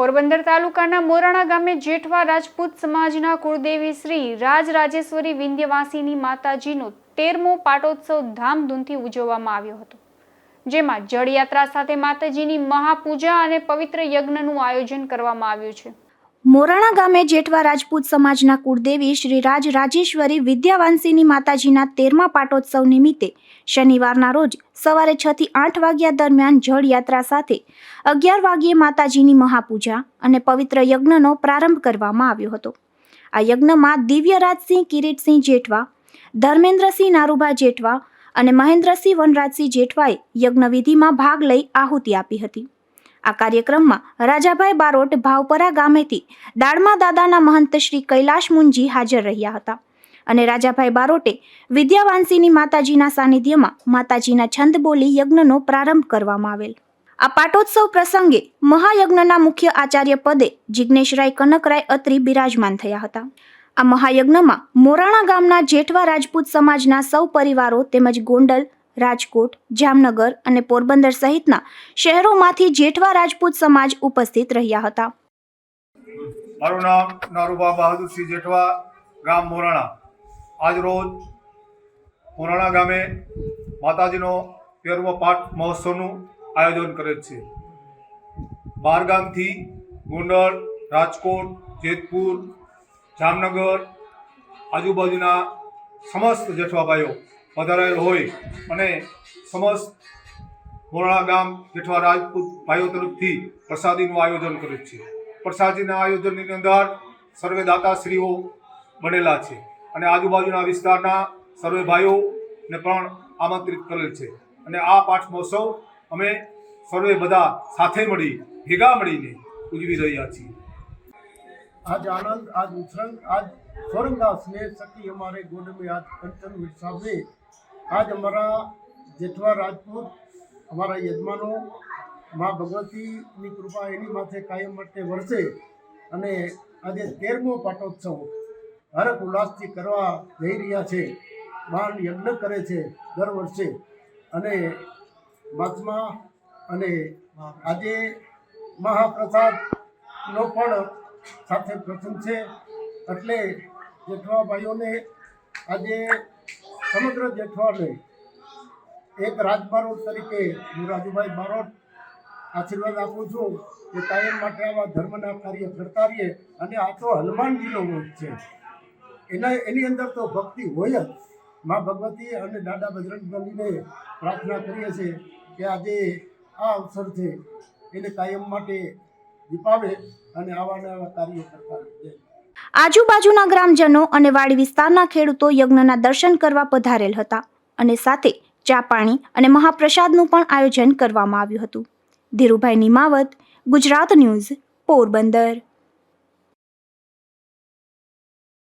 પોરબંદર તાલુકાના મોરાણા ગામે જેઠવા રાજપૂત સમાજના કુળદેવી શ્રી રાજરાજેશ્વરી વિંધ્યવાસીની માતાજીનો તેરમો પાટોત્સવ ધામધૂમથી ઉજવવામાં આવ્યો હતો. જેમાં જળયાત્રા સાથે માતાજીની મહાપૂજા અને પવિત્ર યજ્ઞનું આયોજન કરવામાં આવ્યું છે. મોરાણા ગામે જેઠવા રાજપૂત સમાજના કુળદેવી શ્રી રાજ રાજેશ્વરી વિદ્યાવાંસીની માતાજીના તેરમા પાટોત્સવ નિમિત્તે શનિવારના રોજ સવારે છ થી આઠ વાગ્યા દરમિયાન જળયાત્રા સાથે અગિયાર વાગ્યે માતાજીની મહાપૂજા અને પવિત્ર યજ્ઞનો પ્રારંભ કરવામાં આવ્યો હતો. આ યજ્ઞમાં દિવ્યરાજસિંહ, કિરીટસિંહ જેઠવા, ધર્મેન્દ્રસિંહ નારુભા જેઠવા અને મહેન્દ્રસિંહ વનરાજસિંહ જેઠવાએ યજ્ઞવિધિમાં ભાગ લઈ આહુતિ આપી હતી. આ કાર્યક્રમમાં રાજાભાઈ બારોટ ભાવપરા ગામેથી દાળમા દાદાના મહંત શ્રી કૈલાશ મુંજી હાજર રહ્યા હતા. અને રાજાભાઈ બારોટે વિદ્યાવાંસીની માતાજીના સાનિધ્યમાં માતાજીના છંદ બોલી યજ્ઞનો પ્રારંભ કરવામાં આવેલ. આ પાટોત્સવ પ્રસંગે મહાયજ્ઞના મુખ્ય આચાર્ય પદે જિજ્ઞેશરાય કનકરાય અત્રી બિરાજમાન થયા હતા. આ મહાયજ્ઞમાં મોરાણા ગામના જેઠવા રાજપૂત સમાજના સૌ પરિવારો તેમજ ગોંડલ રાજકોટ, જામનગર અને પોરબંદર સહિતના શહેરોમાંથી જેઠવા રાજપૂત સમાજ ઉપસ્થિત રહ્યા હતા. મારું નામ નારુબા બહાદુરસિંહ જેઠવા, ગામ મોરાણા. આજ રોજ મોરાણા ગામે માતાજીનો તેરમો પાઠ મહોત્સવનું આયોજન કરે છે. બાર ગામથી ગોંડલ, રાજકોટ, જેતપુર, જામનગર આજુબાજુના સમસ્ત જેઠવાભાઈઓ પધારેલ હોય અને સમસ્ત મોરાણા ગામ જેઠવા રાજપૂત ભાઈઓ તરફથી પ્રસાદીનું આયોજન કરે છે. પ્રસાદીના આયોજનની અંદર સર્વે દાતાશ્રીઓ બનેલા છે અને આજુબાજુના વિસ્તારના સર્વે ભાઈઓને પણ આમંત્રિત કરેલ છે. અને આ પાઠ મહોત્સવ અમે સર્વે બધા સાથે મળી, ભેગા મળીને ઉજવી રહ્યા છીએ. आज आनंद आज उत्संग आज स्वर्णदास स्नेह सखी हमारे गोड में आज कंचन विरसा में आज हमारा जेठवा राजपूत हमारा यजमानो મા ભગવતીની કૃપા એની માથે કાયમ માટે વરસે અને આજે તેરમો પાટોત્સવ હરખ ઉલ્લાસથી કરવા જઈ રહ્યા છે મહાન યજ્ઞ કરે છે દર વર્ષે અને મહાત્મા અને આજે મહાપ્રસાદનો પણ સાથે પ્રથમ છે. એટલે જેઠવા ભાઈઓને આજે સમગ્ર જેઠવાને એક રાજબારોટ તરીકે હું રાજુભાઈ બારોટ આશીર્વાદ આપું છું કે કાયમ માટે આવા ધર્મના કાર્ય કરતા રહીએ અને આ તો હનુમાનજીનો રોગ છે. એના, એની અંદર તો ભક્તિ હોય જ. મા ભગવતી અને દાદા બજરંગબલીને પ્રાર્થના કરીએ છીએ કે આજે આ અવસર છે. એને કાયમ માટે દીપાવે. અને આવા કાર્યો કરતા આજુબાજુના ગ્રામજનો અને વાડી વિસ્તારના ખેડૂતો યજ્ઞના દર્શન કરવા પધારેલ હતા અને સાથે ચા પાણી અને મહાપ્રસાદનું પણ આયોજન કરવામાં આવ્યું હતું. ધીરુભાઈ નિમાવત, ગુજરાત ન્યૂઝ, પોરબંદર.